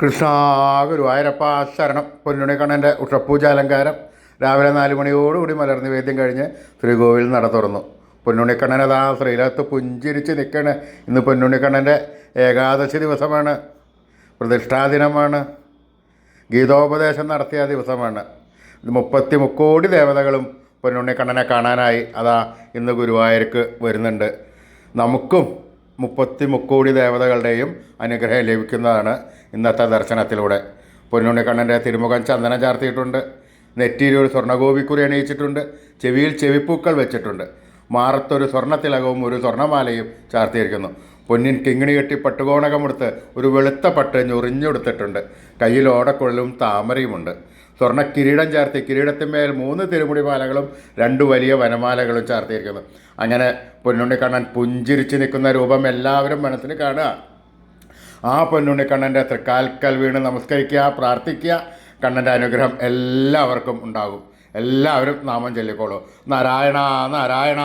കൃഷ്ണ ഗുരുവായൂരപ്പ പൊന്നുണിക്കണ്ണന്റെ ഉഷപ്പൂജ അലങ്കാരം. രാവിലെ നാല് മണിയോടുകൂടി മലർന്ന് വേദ്യം കഴിഞ്ഞ് ശ്രീകോവിൽ നട തുറന്നു. പൊന്നുണിക്കണ്ണൻ അതാ ശ്രീലത്ത് പുഞ്ചിരിച്ച് നിൽക്കണ്. ഇന്ന് പൊന്നുണിക്കണ്ണന്റെ ഏകാദശി ദിവസമാണ്. പ്രതിഷ്ഠാദിനമാണ് ഗീതോപദേശം നടത്തിയ ദിവസമാണ്. മുപ്പത്തി മുക്കോടി ദേവതകളും പൊന്നുണ്ണിക്കണ്ണനെ കാണാനായി അതാ ഇന്ന് ഗുരുവായൂർക്ക് വരുന്നുണ്ട്. നമുക്കും മുപ്പത്തി മുക്കോടി ദേവതകളുടെയും അനുഗ്രഹം ലഭിക്കുന്നതാണ് ഇന്നത്തെ ദർശനത്തിലൂടെ. പൊന്നുണ്ണിക്കണ്ണന്റെ തിരുമുഖം ചന്ദനം ചാർത്തിയിട്ടുണ്ട്. നെറ്റിയിൽ ഒരു സ്വർണഗോപിക്കുറി അണിയിച്ചിട്ടുണ്ട്. ചെവിയിൽ ചെവിപ്പൂക്കൾ വെച്ചിട്ടുണ്ട്. മാറത്തൊരു സ്വർണത്തിലകവും ഒരു സ്വർണമാലയും ചാർത്തിയിരിക്കുന്നു. പൊന്നിൻ കിങ്ങിണി കെട്ടി പട്ടുകോണകമെടുത്ത് ഒരു വെളുത്ത പട്ട് ഞൊറിഞ്ഞെടുത്തിട്ടുണ്ട്. കയ്യിൽ ഓടക്കുഴലും താമരയുമുണ്ട്. സ്വർണ കിരീടം ചേർത്തി കിരീടത്തിന്മേൽ മൂന്ന് തിരുമുടി മാലകളും രണ്ട് വലിയ വനമാലകളും ചേർത്തിയിരിക്കുന്നു. അങ്ങനെ പൊന്നുണ്ണിക്കണ്ണൻ പുഞ്ചിരിച്ച് നിൽക്കുന്ന രൂപം എല്ലാവരും മനസ്സിൽ കാണുക. ആ പൊന്നുണ്ണിക്കണ്ണന്റെ തൃക്കാൽക്കൽ വീണ് നമസ്കരിക്കുക പ്രാർത്ഥിക്കുക. കണ്ണന്റെ അനുഗ്രഹം എല്ലാവർക്കും ഉണ്ടാകും. എല്ലാവരും നാമം ചൊല്ലിക്കോളൂ. നാരായണ നാരായണ.